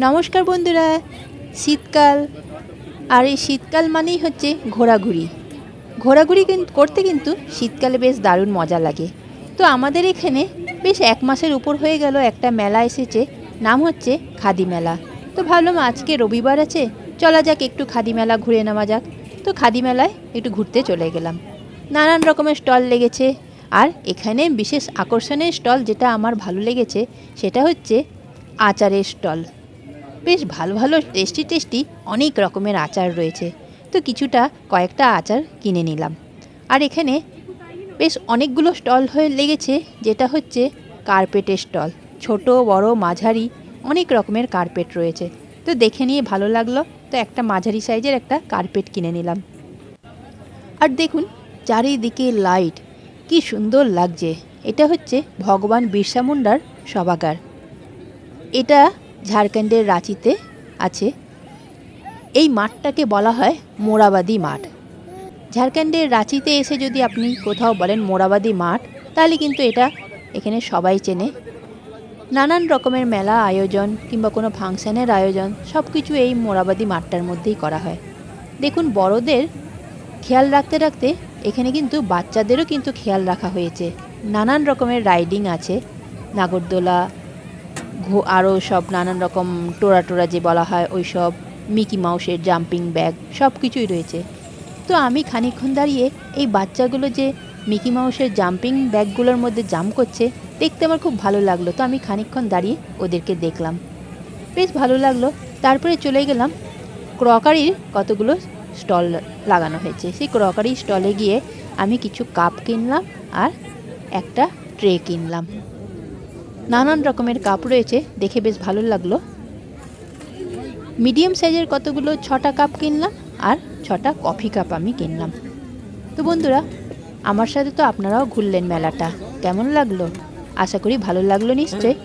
নমস্কার বন্ধুরা, শীতকাল, আর এই শীতকাল মানেই হচ্ছে ঘোরাঘুরি। ঘোরাঘুরি কিন- করতে কিন্তু শীতকালে বেশ দারুণ মজা লাগে। তো আমাদের এখানে বেশ এক মাসের উপর হয়ে গেল একটা মেলা এসেছে, নাম হচ্ছে খাদি মেলা। তো ভাবলাম আজকে রবিবার আছে, চলা যাক একটু খাদি মেলা ঘুরে নেওয়া যাক। তো খাদি মেলায় একটু ঘুরতে চলে গেলাম। নানান রকমের স্টল লেগেছে, আর এখানে বিশেষ আকর্ষণের স্টল যেটা আমার ভালো লেগেছে, সেটা হচ্ছে আচারের স্টল। বেশ ভালো ভালো টেস্টি টেস্টি অনেক রকমের আচার রয়েছে। তো কিছুটা কয়েকটা আচার কিনে নিলাম। আর এখানে বেশ অনেকগুলো স্টল হয়ে লেগেছে, যেটা হচ্ছে কার্পেটের স্টল ছোট, বড়, মাঝারি, অনেক রকমের কার্পেট রয়েছে। তো দেখে নিয়ে ভালো লাগল, তো একটা মাঝারি সাইজের একটা কার্পেট কিনে নিলাম। আর দেখুন, চারিদিকে লাইট কি সুন্দর লাগছে। এটা হচ্ছে ভগবান বিরসা মুন্ডার সভাগার। এটা ঝাড়খণ্ডের রাঁচিতে আছে। এই মাঠটাকে বলা হয় মোরাবাদি মাঠ। ঝাড়খণ্ডের রাঁচিতে এসে যদি আপনি কোথাও বলেন মোরাবাদি মাঠ, তাহলে কিন্তু এটা এখানে সবাই চেনে। নানান রকমের মেলা আয়োজন কিংবা কোনো ফাংশানের আয়োজন সব কিছু এই মোরাবাদি মাঠটার মধ্যেই করা হয়। দেখুন, বড়দের খেয়াল রাখতে রাখতে এখানে কিন্তু বাচ্চাদেরও কিন্তু খেয়াল রাখা হয়েছে। নানান রকমের রাইডিং আছে। নাগরদোলা আরও সব নানান রকম টোরা টোরা যে বলা হয়, ওই সব মিকি মাউসের জাম্পিং ব্যাগ, সব কিছুই রয়েছে। তো আমি খানিকক্ষণ দাঁড়িয়ে এই বাচ্চাগুলো যে মিকি মাউসের জাম্পিং ব্যাগগুলোর মধ্যে জাম্প করছে, দেখতে আমার খুব ভালো লাগল। তো আমি খানিকক্ষণ দাঁড়িয়ে ওদেরকে দেখলাম। বেশ ভালো লাগল। তারপরে চলে গেলাম। ক্রকারির কতগুলো স্টল লাগানো হয়েছে। সেই ক্রকারি স্টলে গিয়ে আমি কিছু কাপ কিনলাম আর একটা ট্রে কিনলাম। নানান রকমের কাপ রয়েছে, দেখে বেশ ভালো লাগল। মিডিয়াম সাইজের কতগুলো ছটা কাপ কিনলাম আর ছটা কফি কাপ আমি কিনলাম। তো বন্ধুরা, আমার সাথে তো আপনারাও ঘুরলেন মেলাটা। কেমন লাগল? আশা করি ভালো লাগল নিশ্চয়ই।